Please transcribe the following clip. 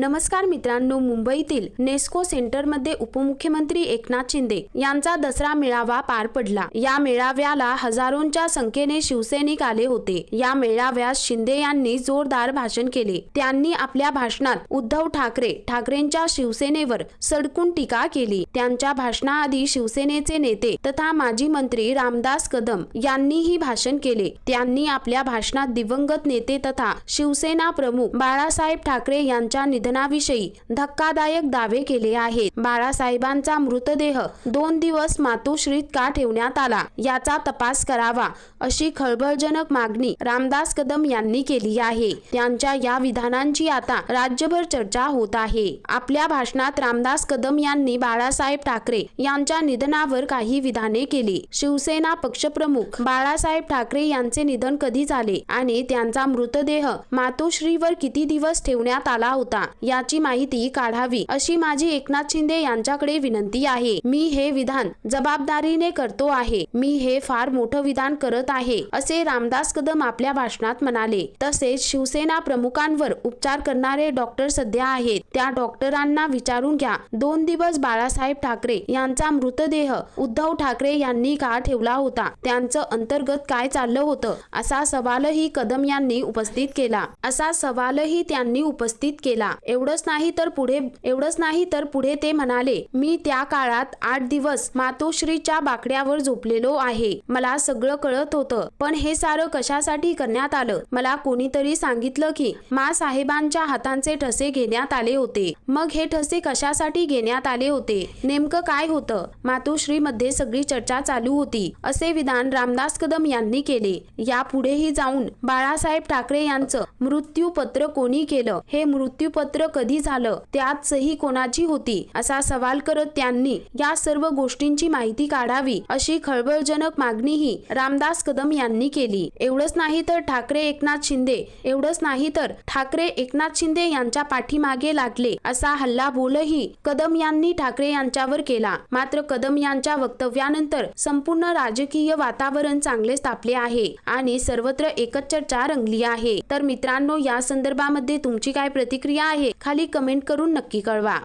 नमस्कार मित्रांनो मुंबईतील नेस्को सेंटरमध्ये उपमुख्यमंत्री एकनाथ शिंदे यांचा दसरा मेळावा पार पडला. या मेळाव्याला हजारोंच्या संख्येने शिवसैनिक आले होते. या मेळाव्यात शिंदे यांनी जोरदार भाषण केले. त्यांनी आपल्या भाषणात उद्धव ठाकरे ठाकरेंच्या शिवसेनेवर सडकून टीका केली. त्यांच्या भाषणाआधी शिवसेनेचे नेते तथा माजी मंत्री रामदास कदम यांनीही भाषण केले. त्यांनी आपल्या भाषणात दिवंगत नेते तथा शिवसेना प्रमुख बाळासाहेब ठाकरे यांच्या निधन निधनाविषयी धक्कादायक दावे केले आहेत. बाळासाहेबांचा मृतदेह दोन दिवस मातोश्रीत का ठेवण्यात आला याचा तपास करावा अशी खळबळजनक मागणी रामदास कदम यांनी केली आहे. त्यांच्या या विधानांची आता राज्यभर चर्चा होत आहे. आपल्या भाषणात रामदास कदम यांनी बाळासाहेब ठाकरे यांच्या निधनावर काही विधाने केली. शिवसेना पक्षप्रमुख बाळासाहेब ठाकरे यांचे निधन कधी झाले आणि त्यांचा मृतदेह मातोश्रीवर किती दिवस ठेवण्यात आला होता याची माहिती काढावी अशी माझी एकनाथ शिंदे यांच्याकडे विनंती आहे. मी हे विधान जबाबदारीने करतो आहे. मी हे फार मोठं विधान करत आहे असे रामदास कदम आपल्या भाषणात म्हणाले. तसेच शिवसेना प्रमुखांवर उपचार करणारे डॉक्टर सध्या आहेत. त्या डॉक्टरांना विचारून घ्या. दोन दिवस बाळासाहेब ठाकरे यांचा मृतदेह उद्धव ठाकरे यांनी का ठेवला होता? त्यांचं अंतर्गत काय चाललं होतं? असा सवालही कदम यांनी उपस्थित केला. असा सवालही त्यांनी उपस्थित केला. एवढंच नाही तर पुढे एवढंच नाही तर पुढे ते म्हणाले मी त्या काळात आठ दिवस मातोश्रीच्या बाकड्यावर झोपलेलो आहे. मला सगळं कळत होतं. पण हे सारं कशासाठी करण्यात आलं? मला कोणीतरी सांगितलं की मा साहेबांच्या हातांचे ठसे घेण्यात आले होते. मग हे ठसे कशासाठी घेण्यात आले होते? नेमकं काय होतं? मातोश्रीमध्ये सगळी चर्चा चालू होती असे विधान रामदास कदम यांनी केले. यापुढेही जाऊन बाळासाहेब ठाकरे यांचं मृत्यूपत्र कोणी केलं? हे मृत्यूपत्र कधी झालं? त्यात सही कोणाची होती? असा सवाल करत त्यांनी या सर्व गोष्टींची माहिती काढावी अशी खळबळजनक मागणीही रामदास कदम यांनी केली. एवढंच नाही तर ठाकरे एकनाथ शिंदे एवढंच नाही तर ठाकरे एकनाथ शिंदे यांच्या पाठीमागे लागले असा हल्लाबोलही कदम यांनी ठाकरे यांच्यावर केला. मात्र कदम यांच्या वक्तव्यानंतर संपूर्ण राजकीय वातावरण चांगलेच तापले आहे आणि सर्वत्र एकच चर्चा रंगली आहे. तर मित्रांनो या संदर्भामध्ये तुमची काय प्रतिक्रिया आहे? खाली कमेंट करून नक्की कळवा.